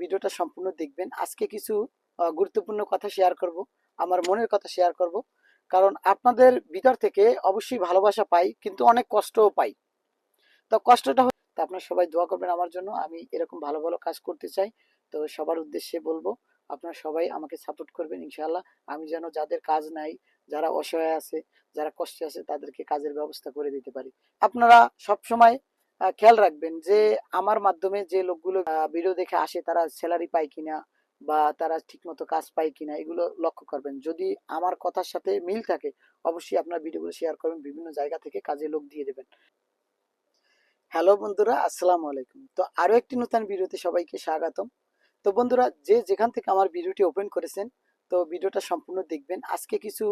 ভিডিওটা সম্পূর্ণ দেখবেন। আজকে কিছু গুরুত্বপূর্ণ কথা শেয়ার করব, আমার মনের কথা শেয়ার করব। কারণ আপনাদের ভিতর থেকে অবশ্যই ভালোবাসা পাই, কিন্তু অনেক কষ্টও পাই। তো কষ্টটা তা আপনারা সবাই দোয়া করবেন আমার জন্য, আমি এরকম ভালো ভালো কাজ করতে চাই। তো সবার উদ্দেশ্যে বলব, আপনারা সবাই আমাকে সাপোর্ট করবেন, ইনশাআল্লাহ। আমি যেন যাদের কাজ নাই, যারা অসহায় আছে, যারা কষ্টে আছে, তাদেরকে কাজের ব্যবস্থা করে দিতে পারি। আপনারা সব সময় খেয়াল রাখবেন যে আমার মাধ্যমে যে লোকগুলো ভিডিও দেখে আসে তারা স্যালারি পায় কিনা বা তারা ঠিকমতো কাজ পায় কিনা এগুলো লক্ষ্য করবেন। যদি আমার কথার সাথে মিল থাকে, অবশ্যই আপনার ভিডিওগুলো শেয়ার করবেন, বিভিন্ন জায়গা থেকে কাজে লোক দিয়ে দেবেন। হ্যালো বন্ধুরা, আসসালামু আলাইকুম। তো আরও একটি নতুন ভিডিওতে সবাইকে স্বাগতম। তো বন্ধুরা, যে যেখান থেকে আমার ভিডিওটি ওপেন করেছেন, তো ভিডিওটা সম্পূর্ণ দেখবেন। আজকে কিছু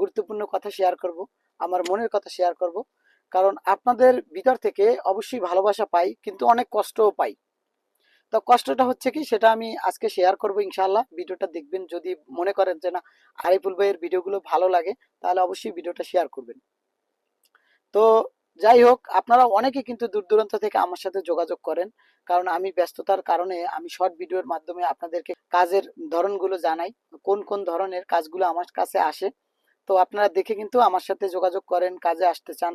গুরুত্বপূর্ণ কথা শেয়ার করব, আমার মনের কথা শেয়ার করব। কারণ আপনাদের ভিতর থেকে অবশ্যই ভালোবাসা পাই, কিন্তু অনেক কষ্টও পাই। তো কষ্টটা হচ্ছে কি, সেটা আমি আজকে শেয়ার করব ইনশাআল্লাহ। ভিডিওটা দেখবেন, যদি মনে করেন যে না, আরিফুল ভাইয়ের ভিডিওগুলো ভালো লাগে, তাহলে অবশ্যই ভিডিওটা শেয়ার করবেন। তো যাই হোক, আপনারা অনেকে কিন্তু দূর দূরান্ত থেকে আমার সাথে যোগাযোগ করেন, কারণ আমি ব্যস্ততার কারণে আমি শর্ট ভিডিওর মাধ্যমে আপনাদেরকে কাজের ধরনগুলো জানাই, কোন কোন ধরনের কাজগুলো আমার কাছে আসে। তো আপনারা দেখে কিন্তু আমার সাথে যোগাযোগ করেন, কাজে আসতে চান।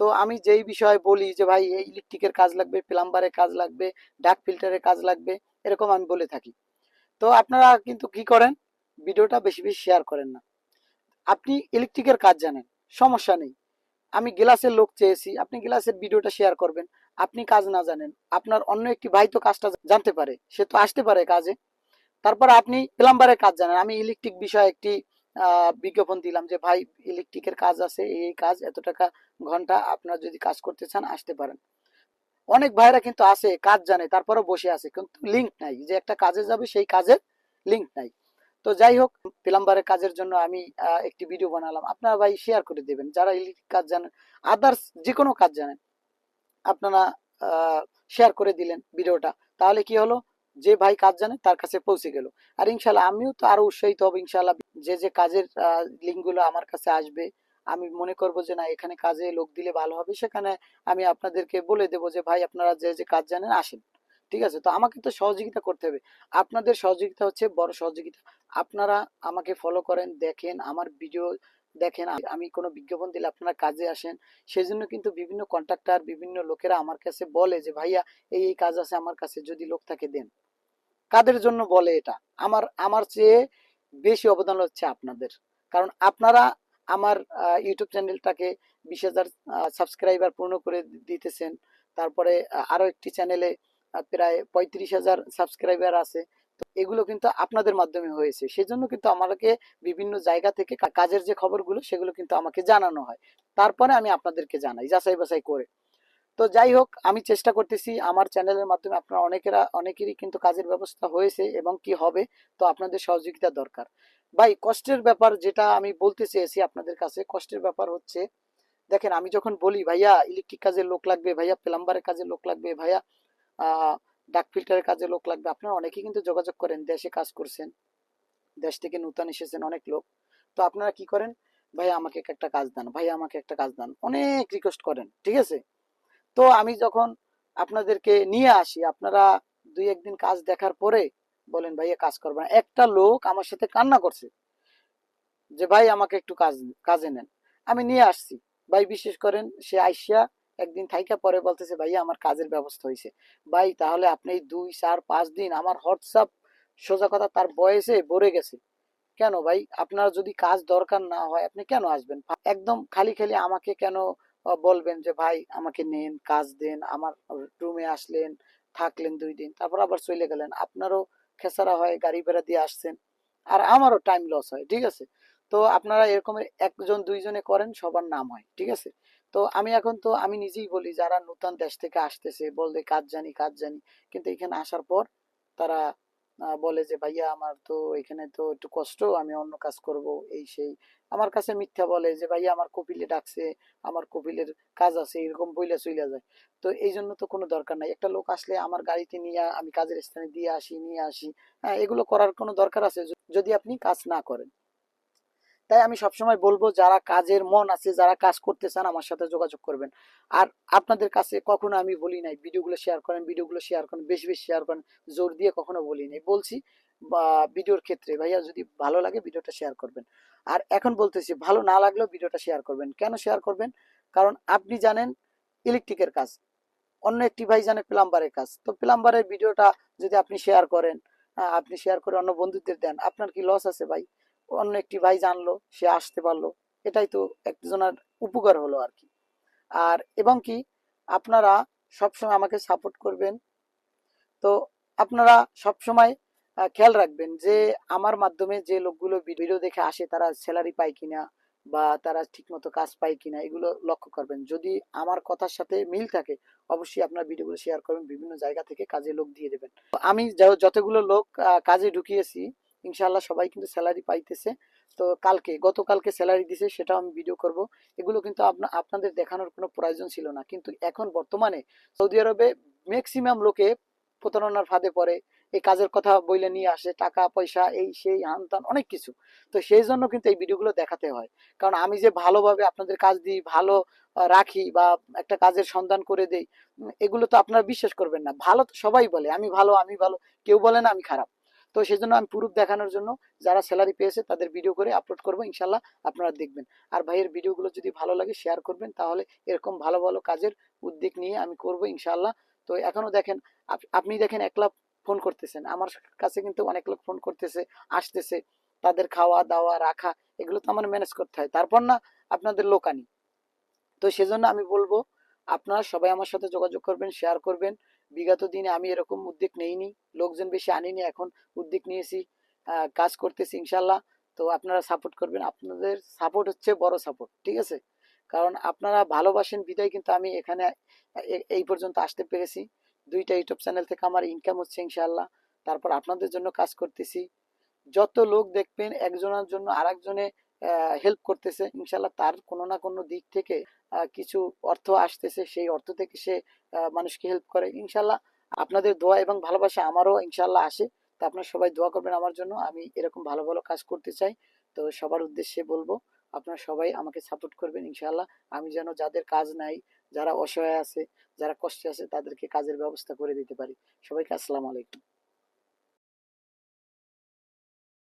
তো আমি যেই বিষয়ে বলি যে, ভাই, এই ইলেকট্রিকের কাজ লাগবে, প্লাম্বারের কাজ লাগবে, ডাক ফিল্টারের কাজ লাগবে, এরকম আমি বলে থাকি। তো আপনারা কিন্তু কি করেন? ভিডিওটা বেশি বেশি শেয়ার করেন না। আপনি ইলেকট্রিকের কাজ জানেন, সমস্যা নেই। আমি গ্লাসের লোক চেয়েছি, আপনি গ্লাসের ভিডিওটা শেয়ার করবেন। আপনি কাজ না জানেন, আপনার অন্য একটি ভাই তো কাজটা জানতে পারে, সে তো আসতে পারে কাজে। তারপর আপনি প্লাম্বারের কাজ জানেন। আমি ইলেকট্রিক বিষয়ে একটি বিজ্ঞাপন দিলাম যে, ভাই ইলেকট্রিকের কাজ আছে, এই কাজ, এত টাকা, ঘণ্টা আপনারা যদি কাজ করতে চান, আসতে পারেন। অনেক ভাইরা কিন্তু আসে, কাজ জানে তারপরে বসে আছে, কিন্তু লিঙ্ক নাই, যে একটা কাজে যাবে, সেই কাজের লিঙ্ক নাই। তো যাই হোক প্লাম্বারের কাজের জন্য আমি একটি ভিডিও বানালাম। আপনারা ভাই শেয়ার করে দেবেন, যারা ইলেকট্রিক কাজ জানেন আদার্স যে কোনো কাজ জানেন, আপনারা শেয়ার করে দিলেন ভিডিওটা তাহলে কি হলো? যে ভাই কাজ জানে তার কাছে পৌঁছে গেল। আর ইনশাল্লাহ আমিও তো আরও উৎসাহিত হব ইনশাল্লাহ যে যে কাজের লিঙ্কগুলো আমার কাছে আসবে, আমি মনে করব যে না, এখানে কাজে লোক দিলে ভালো হবে। সেখানে আমি আপনাদেরকে বলে দেবো যে, ভাই, আপনারা যে যে কাজ জানেন, আসেন। ঠিক আছে? তো আমাকে তো সহযোগিতা করতে হবে। আপনাদের সহযোগিতা হচ্ছে বড় সহযোগিতা। আপনারা আমাকে ফলো করেন, দেখেন, আমার ভিডিও দেখেন আমি কোনো বিজ্ঞাপন দিলে আপনারা কাজে আসেন। সেজন্য কিন্তু বিভিন্ন কন্ট্রাক্টর বিভিন্ন লোকেরা আমার কাছে বলে যে ভাইয়া এই এই কাজ আছে আমার কাছে যদি লোক থাকে দেন। কাদের জন্য বলে এটা? আমার আমার চেয়ে বেশি অবদান হচ্ছে আপনাদের। কারণ আপনারা আমার ইউটিউব চ্যানেলটাকে বিশ হাজার সাবস্ক্রাইবার পূর্ণ করে দিতেছেন। তারপরে আহ, আরও একটি চ্যানেলে প্রায় পঁয়ত্রিশ হাজার সাবস্ক্রাইবার আছে। এগুলো কিন্তু আপনাদের মাধ্যমে হয়েছে। সেজন্য কিন্তু আমাকে বিভিন্ন জায়গা থেকে কাজের যে খবরগুলো, সেগুলো কিন্তু আমাকে জানানো হয়। তারপরে আমি আপনাদেরকে জানাই, যাচাই বাছাই করে। তো যাই হোক, আমি চেষ্টা করতেছি, আমার চ্যানেলের মাধ্যমে আপনারা অনেকেরা, অনেকেরই কিন্তু কাজের ব্যবস্থা হয়েছে এবং কি হবে, তো আপনাদের সহযোগিতা দরকার। ভাই, কষ্টের ব্যাপার যেটা আমি বলতে চেয়েছি আপনাদের কাছে, কষ্টের ব্যাপার হচ্ছে, দেখেন আমি যখন বলি, ভাইয়া ইলেকট্রিক কাজের লোক লাগবে, ভাইয়া প্লাম্বারের কাজে লোক লাগবে, ভাইয়া, আহ ডাক ফিল্টারের কাজে লোক লাগবে। আপনারা অনেকেই কিন্তু যোগাযোগ করেন, দেশে কাজ করছেন, দেশ থেকে নূতন এসেছেন অনেক লোক। তো আপনারা কি করেন? ভাই, আমাকে একটা কাজ দেন, ভাই, আমাকে একটা কাজ দেন। অনেক রিকোয়েস্ট করেন, ঠিক আছে? তো আমি যখন আপনাদেরকে নিয়ে আসি, আপনারা দুই, একদিন কাজ দেখার পরে বলেন ভাইয়া কাজ করবেন একটা লোক আমার সাথে কান্না করছে যে, ভাই, আমাকে একটু কাজ, কাজে নেন। আমি নিয়ে আসছি। ভাই, বিশেষ করেন, সে আইসিয়া একদিন থাইকা পরে বলতেছে, ভাইয়া, আমার কাজের ব্যবস্থা হয়েছে ভাই, তাহলে আপনি দুই, চার, পাঁচ দিন আমার হোয়াটসঅ্যাপ সোজা কথা তার বয়সে ভরে গেছে। কেন ভাই? আপনার যদি কাজ দরকার না হয়, আপনি কেন আসবেন? একদম খালি খালি আমাকে কেন বলবেন যে, ভাই, আমাকে নেন, কাজ দেন, আমার রুমে আসলেন, থাকলেন দুই দিন, তারপর আবার চলে গেলেন। আপনারও খেসারা হয়, গাড়ি ভাড়া দিয়ে আসছেন, আর আমারও টাইম লস হয়, ঠিক আছে? তো আপনারা এরকম একজন, দুইজনে করেন, সবার নাম হয়, ঠিক আছে? তো আমি এখন তো, আমি নিজেই বলি যারা নতুন দেশ থেকে আসতেছে বলতে কাজ জানি কাজ জানি। কিন্তু এখানে আসার পর তারা বলে যে, ভাইয়া, আমার তো এখানে তো একটু কষ্ট, আমি অন্য কাজ করব, এই সেই। আমার কাছে মিথ্যা বলে যে, ভাইয়া, আমার কপিলে ডাকছে, আমার কপিলের কাজ আছে, এরকম বইলা চইলা যায়। তো এই জন্য তো কোনো দরকার নাই। একটা লোক আসলে আমার গাড়িতে নিয়ে, আমি কাজের স্থানে দিয়ে আসি, নিয়ে আসি হ্যাঁ এগুলো করার কোনো দরকার আছে? যদি আপনি কাজ না করেন। তাই আমি সবসময় বলব, যারা কাজের মন আছে, যারা কাজ করতে চান, আমার সাথে যোগাযোগ করবেন। আর আপনাদের কাছে কখনো আমি বলি নাই, ভিডিওগুলো শেয়ার করেন, ভিডিওগুলো শেয়ার করেন, বেশি বেশি শেয়ার করেন, জোর দিয়ে কখনো বলি নাই। বলছি, বা ভিডিওর ক্ষেত্রে ভাইয়া যদি ভালো লাগে, ভিডিওটা শেয়ার করবেন। আর এখন বলতেছি, ভালো না লাগলেও ভিডিওটা শেয়ার করবেন। কেন শেয়ার করবেন? কারণ আপনি জানেন ইলেকট্রিকের কাজ, অন্য একটি ভাই জানে প্লাম্বারের কাজ। তো প্লাম্বারের ভিডিওটা যদি আপনি শেয়ার করেন আপনি শেয়ার করে অন্য বন্ধুদের দেন, আপনার কি লস আছে ভাই? অন্য একটি ভাই জানলো, সে আসতে পারল। এটাই তো একজনের উপকার হলো আর কি। আর এবং কি, আপনারা সবসময় আমাকে সাপোর্ট করবেন। তো আপনারা সবসময় খেয়াল রাখবেন যে আমার মাধ্যমে যে লোকগুলো ভিডিও দেখে আসে, তারা স্যালারি পায় কিনা বা তারা ঠিকমতো কাজ পায় কিনা, এগুলো লক্ষ্য করবেন। যদি আমার কথার সাথে মিল থাকে, অবশ্যই আপনার ভিডিওগুলো শেয়ার করবেন। বিভিন্ন জায়গা থেকে কাজে লোক দিয়ে দেবেন। আমি যতগুলো লোক কাজে ঢুকিয়েছি ইনশাআল্লাহ সবাই কিন্তু স্যালারি পাইতেছে। তো কালকে, গতকালকে স্যালারি দিছে সেটা আমি ভিডিও করব। এগুলো কিন্তু আপনা- আপনাদের দেখানোর কোনো প্রয়োজন ছিল না। কিন্তু এখন বর্তমানে সৌদি আরবে ম্যাক্সিমাম লোকে প্রতারণার ফাঁদে পড়ে, এই কাজের কথা বইলে নিয়ে আসে, টাকা, পয়সা, এই সেই, হান, তান, অনেক কিছু। তো সেই জন্য কিন্তু এই ভিডিওগুলো দেখাতে হয়। কারণ আমি যে ভালোভাবে আপনাদের কাজ দিই, ভালো রাখি বা একটা কাজের সন্ধান করে দেই এগুলো তো আপনারা বিশ্বাস করবেন না। ভালো তো সবাই বলে, আমি ভালো আমি ভালো, কেউ বলে না আমি খারাপ। তো সেই জন্য আমি প্রুফ দেখানোর জন্য যারা স্যালারি পেয়েছে তাদের ভিডিও করে আপলোড করব ইনশাল্লাহ আপনারা দেখবেন। আর ভাইয়ের ভিডিওগুলো যদি ভালো লাগে শেয়ার করবেন, তাহলে এরকম ভালো ভালো কাজের উদ্যোগ নিয়ে আমি করব ইনশাল্লাহ তো এখনও দেখেন আপনি দেখেন একলা ফোন করতেছেন, আমার কাছে কিন্তু অনেক লোক ফোন করতেছে, আসতেছে, তাদের খাওয়া দাওয়া, রাখা, এগুলো তো আমার ম্যানেজ করতে হয়। তারপর না, আপনাদের লোক আনি। তো সেজন্য আমি বলব, আপনারা সবাই আমার সাথে যোগাযোগ করবেন শেয়ার করবেন। বিগত দিনে আমি এরকম উদ্যোগ নেইনি, লোকজন বেশি আনিনি, এখন উদ্যোগ নিয়েছি কাজ করতেছি ইনশাল্লাহ। তো আপনারা সাপোর্ট করবেন। আপনাদের সাপোর্ট হচ্ছে বড় সাপোর্ট ঠিক আছে? কারণ আপনারা ভালোবাসেন বিদায়, কিন্তু আমি এখানে এই পর্যন্ত আসতে পেরেছি। দুইটা ইউটিউব চ্যানেল থেকে আমার ইনকাম হচ্ছে ইনশাল্লাহ। তারপর আপনাদের জন্য কাজ করতেছি। যত লোক দেখবেন, একজনের জন্য আরেকজনে হেল্প করতেছে। ইনশাল্লাহ তার কোনো না কোনো দিক থেকে কিছু অর্থ আসতেছে। সেই অর্থ থেকে সে মানুষকে হেল্প করে। ইনশাল্লাহ আপনাদের দোয়া এবং ভালোবাসা আমারও ইনশাল্লাহ আসে। তো আপনারা সবাই দোয়া করবেন আমার জন্য। আমি এরকম ভালো ভালো কাজ করতে চাই। তো সবার উদ্দেশ্যে বলব, আপনারা সবাই আমাকে সাপোর্ট করবেন ইনশাল্লাহ আমি যেন যাদের কাজ নাই, যারা অসহায় আছে, যারা কষ্টে আছে, তাদেরকে কাজের ব্যবস্থা করে দিতে পারি। সবাইকে আসসালামু আলাইকুম।